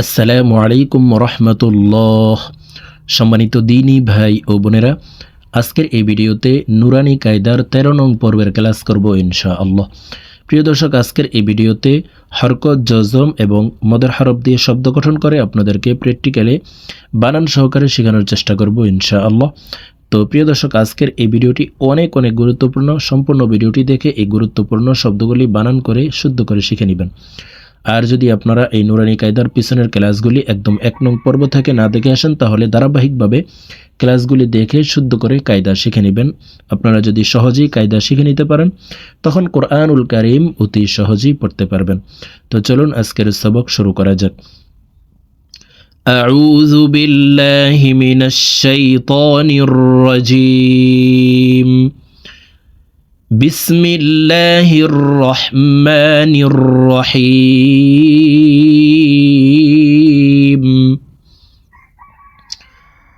আসসালামু আলাইকুম রহমতুল্লাহ সম্মানিত দিনী ভাই ও বোনেরা, আজকের এই ভিডিওতে নুরানি কায়দার তেরো নং পর্বের ক্লাস করব ইনশা আল্লাহ প্রিয় দর্শক, আজকের এই ভিডিওতে হরকত, জজম এবং মদের হরফ দিয়ে শব্দ গঠন করে আপনাদেরকে প্র্যাকটিক্যালে বানান সহকারে শেখানোর চেষ্টা করব ইনশা আল্লাহ তো প্রিয় দর্শক, আজকের এই ভিডিওটি অনেক অনেক গুরুত্বপূর্ণ। সম্পূর্ণ ভিডিওটি দেখে এই গুরুত্বপূর্ণ শব্দগুলি বানান করে শুদ্ধ করে শিখে নেবেন। আর যদি আপনারা এই নুরানি কায়দার পিছনের ক্লাসগুলি একদম এক নং পর্ব থেকে না দেখে আসেন তাহলে ধারাবাহিকভাবে ক্লাসগুলি দেখে শুদ্ধ করে কায়দা শিখে নেবেন আপনারা যদি সহজেই কায়দা শিখে নিতে পারেন তখন কোরআনুল কারিম অতি সহজেই পড়তে পারবেন তো চলুন আজকের সবক শুরু করা যাক أعوذ بالله من الشيطان الرجيم بسم الله الرحمن الرحيم.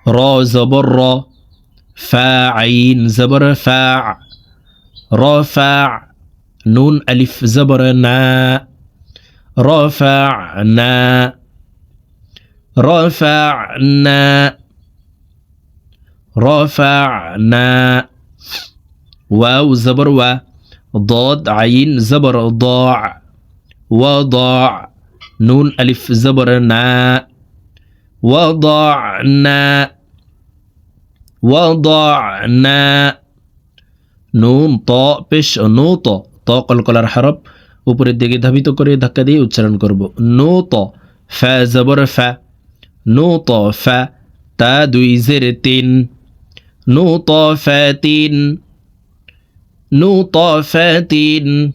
را زبر را فا عين زبر فاع رافع نون ألف زبر نا رافعنا رفعنا رفعنا واو زبر و ضاد عين زبر ضاع وضاع نون ألف زبر نا وضعنا وضعنا নুন ত পেশ নো ত ত কলকলার হরফ উপরের দিকে ধাবিত করে ধাক্কা দিয়ে উচ্চারণ করব নো ত ফা জবর ফা নো ত ফা তা দুই জের তিন নো ত ফা তিন নুতফাতিন।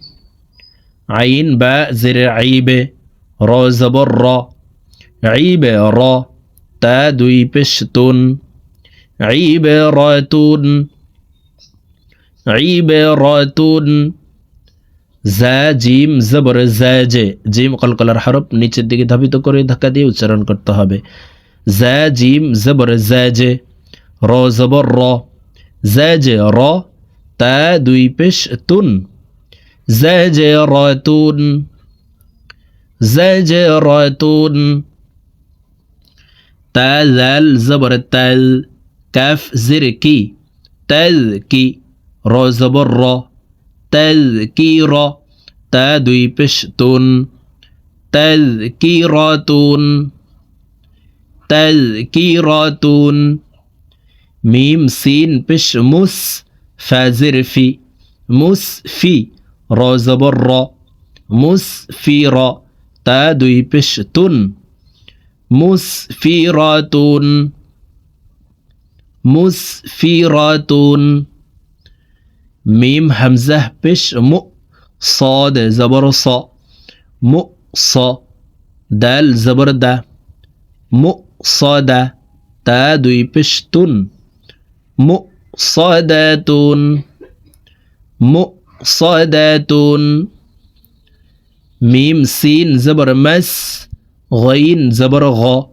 আইন বা জের আইবে র জবর র আইবে র তা দুই পেশতুন। আইবে রতুন। আইবে রতুন। জা, জিম, জবর, জা, জে। জিম কলকলার হরফ নিচের দিকে ধাবিত করে ধাক্কা দিয়ে উচ্চারণ করতে হবে। জা, জিম, জবর, জা, জে। র জবর র। জা, জে, র। তা দুই পেশ তুন জাজে র তুন জাজে র তুন তা জাল জবর তাল কাফ জির কি তাল কি র জবর র تذكير فازرفي مسفي رازبر مسفيرا تا دوي بشتون مسفيراتون مسفيراتون ميم همزة بش مؤ صاد زبر ص مؤ ص دال زبر دا مؤ صاد تا دوي بشتون مؤ مؤصدة مؤصدة ميم سين زبر مس غين زبر غا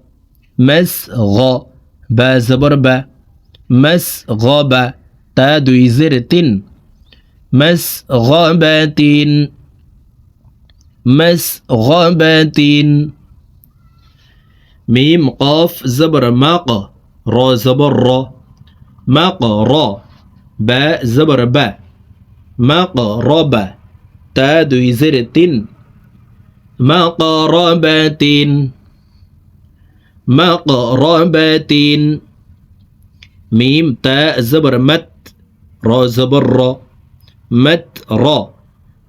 مس غا با زبر با. مس غابة تا دوي زرتين مس غابتين مس غابتين ميم قاف زبر ماق را زبر را. مقرا باء زبر باء مقربة تا دوي زر تن مقربة. مقربة. ميم تا زبر مت. را زبر را. مت را.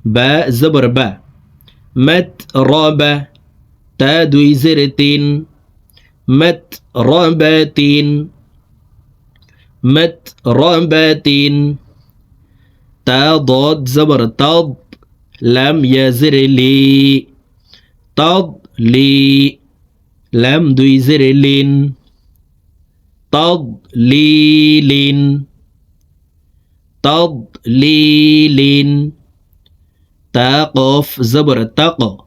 باء زبر باء مت رابة تا دوي زر تن مت رابة مت رمبتين تضاد زبر تض لم يزر لي. تض لي. لم يزر لين. تضليل تا تقف زبر تق.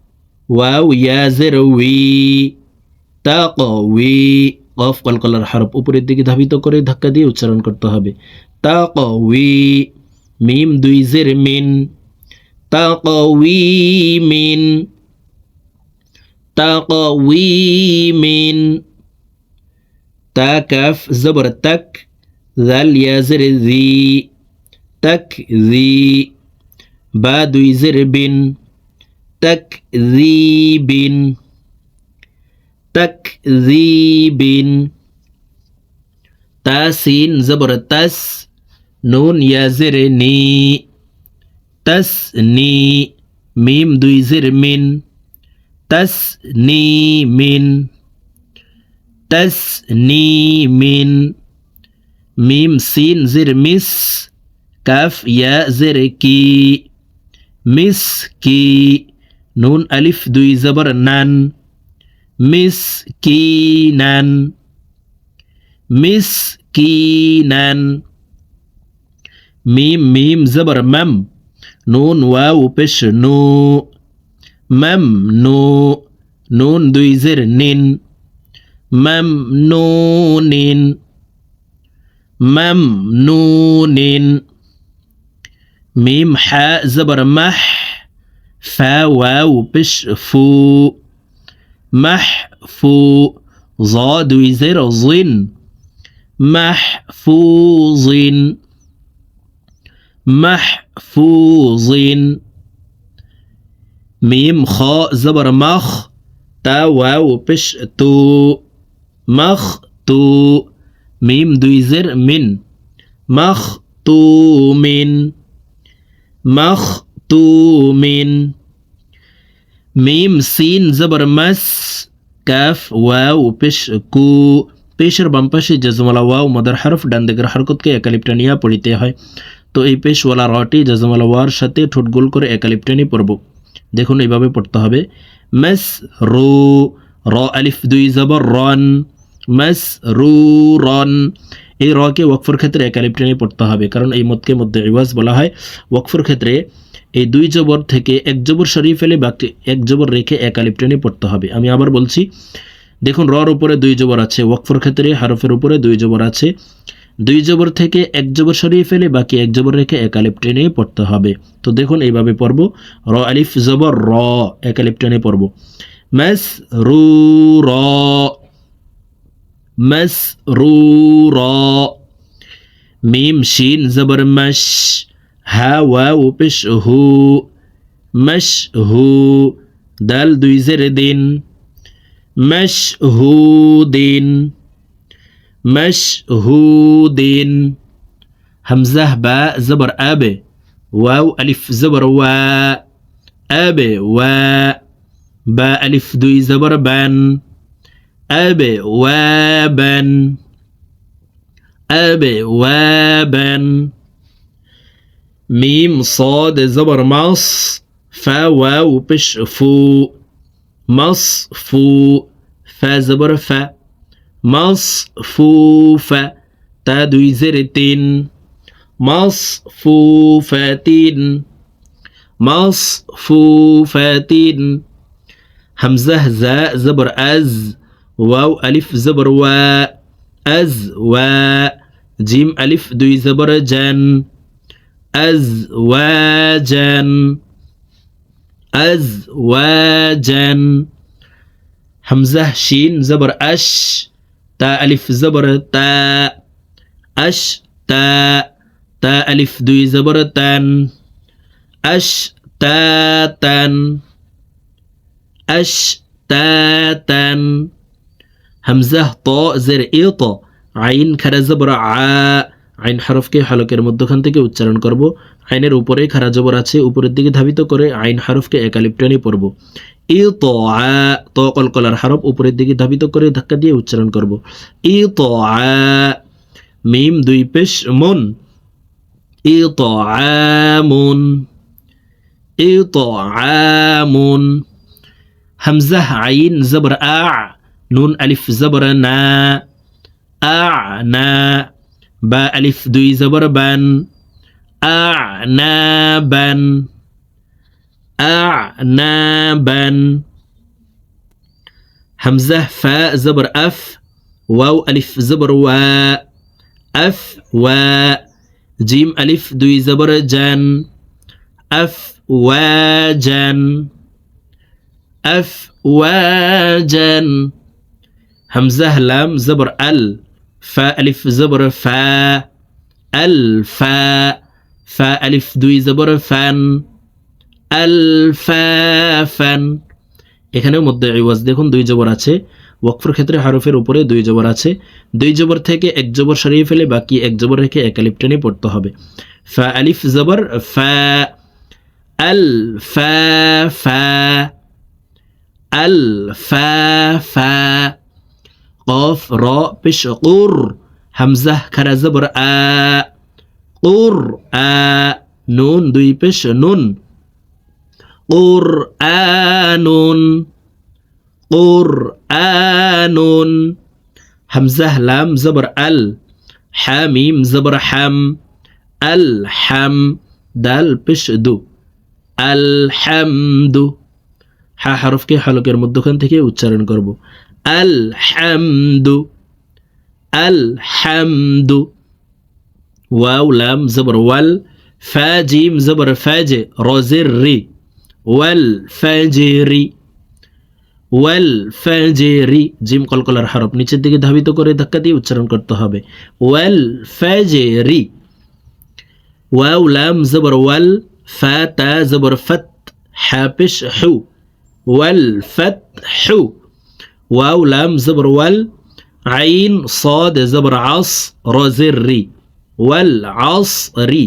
واو يا زروي تقوي কফ কলকলার হারপ উপরের দিকে ধাবিত করে ধাক্কা দিয়ে উচ্চারণ করতে হবে। তা কউই মিম দুই জের মিন। তা কউই মিন। তা কউই মিন। তা কাফ জবর তাক। জাল ইয়া জি। তাক, জি। বা দুই জের বিন। তাক, জি, বিন। تكذيب تاسين زبر تس نون يزرني تسني ميم دوي زر من تسني من تسني من ميم سين زر مس كاف يا زر كي مسكي نون ألف دوي زبر نان مسكينا. مسكينا. ميم ميم زبر مم. نون واو بش نو. مم نو. نون دوي زر نين. مم نونين. ميم حاء زبر مح. فا واو بش فو. মাহফু জ দুই জের জিন মাহফুজিন। মাহফুজিন। মিম খ, জবর মখ, তা ওয়াও পেশ তু মখ তু। মিম দুই জের মিন। মখ তু মিন। মখ তু মিন। মিম সিন জবর মাস কাফ ওয়াও পেশ কু পেশের বাম পাশে জজমালা ওয়াও মদার হরফ ডান দিকের হরকতকে একালিপ্টানিয়া পড়িতে হয় তো এই পেশওয়ালা রটি জজমালা ওয়ার সাথে ঠোঁট গোল করে একালিপ্টানি পড়ব দেখুন এইভাবে পড়তে হবে মেস রু র আলিফ দুই জবর রন মেস রু রন এই রকে ওয়াকফর ক্ষেত্রে একালিপ্টানি পড়তে হবে কারণ এই মতকে মধ্যে রিওয়াজ বলা হয় ওয়াকফর ক্ষেত্রে এই দুই জবর থেকে এক জবর সরিয়ে ফেলে বাকি এক জবর রেখে এক আলিফ টেনে পড়তে হবে। আমি আবার বলছি, দেখুন, রর উপরে দুই জবর আছে, ওয়াকফর ক্ষেত্রে হারফের উপরে দুই জবর আছে। দুই জবর থেকে এক জবর সরিয়ে ফেলে বাকি এক জবর রেখে এক আলিফ টেনে পড়তে হবে। তো দেখুন, এইভাবে পড়ব। র, আলিফ, জবর, র, এক আলিফ টেনে পড়ব। ম্যাস রু, র। ম্যাস রু, র। মিম, শিন, জবর, মাস। ها واو بش هو مش هو دال دوي زر دين مش هو دين همزة باء زبر أبي واو ألف زبر وا أبي وا باء ألف دوي زبر بان أبي وابن أبي وابن ميم صاد زبر مص فا واو بش فو. مص فو فا زبر فا. مص فو فا تا دوي زرتين مص فو فاتين مص فو فاتين همزة زاء زبر أز واو ألف زبر وا أز وا جيم ألف دوي زبر جن أزواجا. أزواجا. همزة شين زبر أش. تا ألف زبر تا. أش تا. تا ألف دوي زبر تن أش تا تن أش تا تن همزة طاء زر إيطا. عين كرا زبر عا আইন হরফকে হালকের মধ্যখান থেকে উচ্চারণ করব। আইনের উপরে খারা জবর আছে, উপরের দিকে ধাবিত করে আইন হরফকে একালিপ্টানি পড়ব। ই, ত ত কলকলার হরফ উপরের দিকে ধাবিত করে ধাক্কা দিয়ে উচ্চারণ করব। ই, ত মিম, দুই পেশ, মন। ই, ত আমুন ই, ত আমুন হামজাহ আইন, জবর, আ, নুন, আলিফ, জবর, না, আ, না। বা আলিফ দুই জবর বান আনাবান আনাবান হামজা ফা জবর আফ ওয়াও আলিফ জবর ওয়া আফ ওয়া জিম আলিফ দুই জবর জান আফ ওয়াজান أفواجا همزة لام زبر ال ফা الف زبر ফা, আল ফা الف دوي দুই জবর ফ্যান, আল ফা ফ্যান। এখানেও মধ্যে ওয়াজ দেখুন দুই জবর আছে। ওয়াকফের ক্ষেত্রে হারফের উপরে দুই জবর আছে। দুই জবর থেকে এক জবর সরিয়ে ফেলে বাকি এক জবর রেখে এক আলিফ টেনে পড়তে হবে। ফা আলিফ জবর, ফা, আল ফা ফা, আল ফা ফা। কফ র পেশ কুর হামজাহ খারা জবর আ কুর আ নুন দুই পেশ নুন কুরআনুন কুরআনুন হামজাহ লাম জবর আল হামিম জবর হাম আল হাম দাল পেশ দু আল হামদু হা হরফকে হালকের মধ্যখান থেকে উচ্চারণ করব আল হামদু ওয়াও, লাম, জবর, ওয়াল, ফা, জিম, জবর, ফাজে রজের রি ওয়াল, ফাজরি, জিম কলকলার হরফ, নিচের দিকে ধাবিত করে ধাক্কা দিয়ে উচ্চারণ করতে হবে, ওয়াল, ফাজরি, ওয়াও, লাম, জবর, ওয়াল, ফা, তা, জবর, ফত হাপিশ হু, ওয়াল, ফত হু ওয়াউ লাম, জবর, ওয়াল, আইন, সদ, জবর, আস, রজের রি। ওয়াল, আস, রি।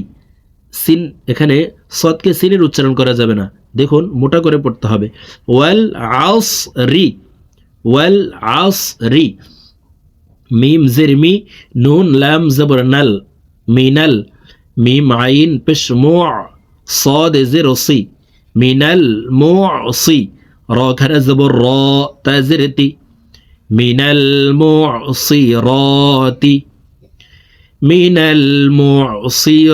সিন, এখানে সৎকে সিনের উচ্চারণ করা যাবে না। দেখুন, মোটা করে পড়তে হবে। ওয়াল, আস, রি। ওয়াল, আস, রি। মিম জিরমি নুন, লাম, জবর, নাল। মিনাল। মিম, আইন, পেশ, মো সদ জের সি। মিনাল, মো, সি। را كان زبر را تازرتي من المعصرات من المعصرات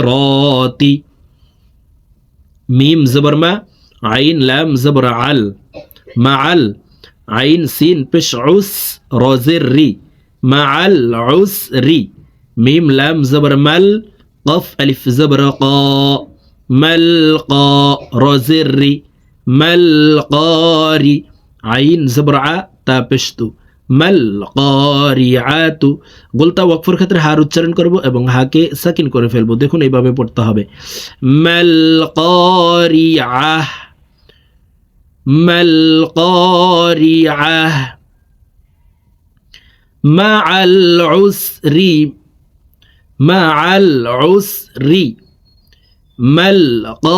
ميم زبر ما عين لام زبر عل. معل عين سين بش عس رازر ري مع العسر ميم لام زبر مل قف ألف زبر قا. ملقى رازر মালকারি আইন জবরা তা পেশতু মালকারিআতু গোলতা ওয়াকফর ক্ষেত্রে হার উচ্চারণ করব এবং হাকে সাকিন করে ফেলব। দেখুন এইভাবে পড়তে হবে। মালকারিআহ মালকারিআহ মাআল উসরি মাআল উসরি মালকারিআহ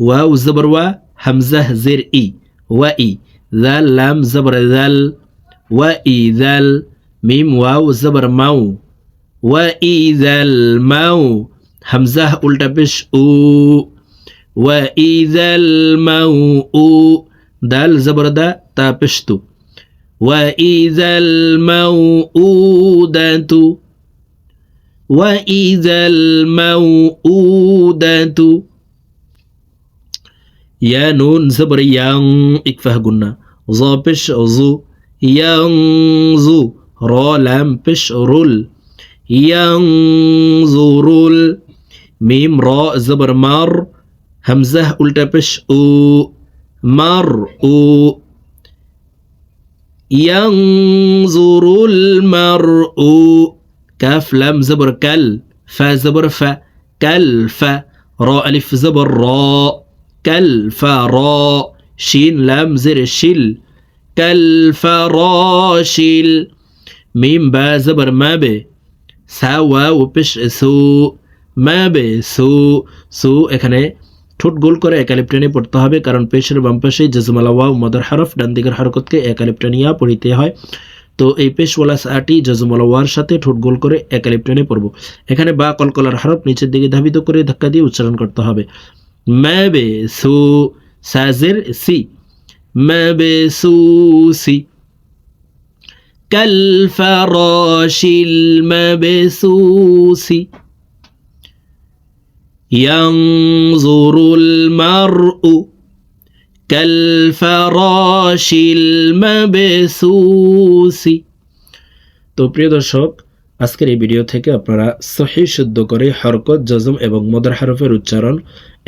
واو زبر و همزة زير إي. وإي. ذال لام زبر ذال. وإي ذال. ميم واو زبر ماو. وإي ذال ماو. همزة قلت بش أو. ماو أو. دال زبر دا تابشتو وإذا الموءودة وإذا الموءودة يا نون زبر yang ikfah gunna ظا بش ظو ينظو را لام بش رول. ينظرول ميم را زبر مر همزة ألتا بش أو مر أو. ينظر المرء كاف لام زبر كل فا زبر فا كلف را ألف زبر را. كالفرا شين لام زر شل كالفراشل ميم با زبر ما به سا واو পেশ সু মা বে সু সু এখানে ঠোঁট গোল করে একালিপ টেনে পড়তে হবে কারণ পেশের বাম পাশে জজমালা ওয়াও মদার হরফ ডান দিকের হরকতকে একালিপ টেনিয়া পড়িতে হয় তো এই পেশওয়ালা সাটি জজমালা ওয়ার সাথে ঠোঁট গোল করে একালিপ টেনে পড়ব এখানে বা কলকলার হরফ নিচের দিকে ধাবিত করে ধাক্কা দিয়ে উচ্চারণ করতে হবে مبسو سازر سي مبسوس كالفراش المبسوس ينظر المرء كالفراش المبسوس তো প্রিয় দর্শক আজকের এই ভিডিও থেকে আপনারা সহি শুদ্ধ করে হরকত জজম এবং মদার হারফের উচ্চারণ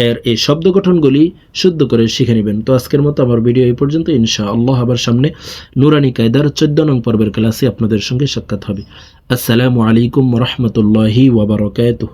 এর এই শব্দ গঠনগুলি শুদ্ধ করে শিখে নেবেন। তো আজকের মতো আমার ভিডিও এই পর্যন্ত। ইনশা আল্লাহ আবার সামনে নুরানি কায়দার চোদ্দ নং পর্বের ক্লাসে আপনাদের সঙ্গে সাক্ষাৎ হবে। আসসালামু আলাইকুম রহমতুল্লাহি ওয়াবারকাতুহ